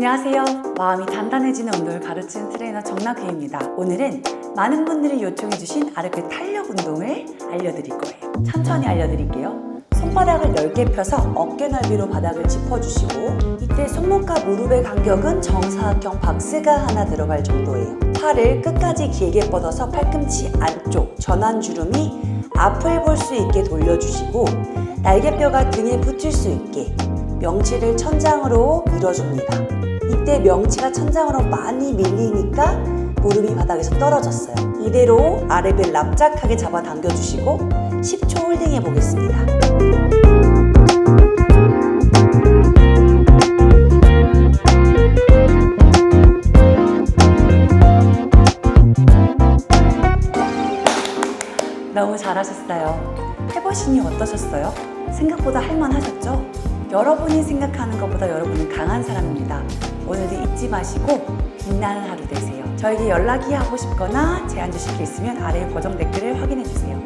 안녕하세요. 마음이 단단해지는 운동을 가르치는 트레이너 정나그입니다. 오늘은 많은 분들이 요청해주신 아르페 탄력 운동을 알려드릴 거예요. 천천히 알려드릴게요. 손바닥을 넓게 펴서 어깨 넓이로 바닥을 짚어주시고 이때 손목과 무릎의 간격은 정사각형 박스가 하나 들어갈 정도예요. 팔을 끝까지 길게 뻗어서 팔꿈치 안쪽 전완주름이 앞을 볼 수 있게 돌려주시고 날개뼈가 등에 붙을 수 있게 명치를 천장으로 밀어줍니다. 이때 명치가 천장으로 많이 밀리니까 무릎이 바닥에서 떨어졌어요. 이대로 아래를 납작하게 잡아 당겨 주시고 10초 홀딩 해 보겠습니다. 너무 잘하셨어요. 해보시니 어떠셨어요? 생각보다 할만하셨죠? 여러분이 생각하는 것보다 여러분은 강한 사람입니다. 오늘도 잊지 마시고 빛나는 하루 되세요. 저에게 연락이 하고 싶거나 제안 주실 게 있으면 아래 고정 댓글을 확인해 주세요.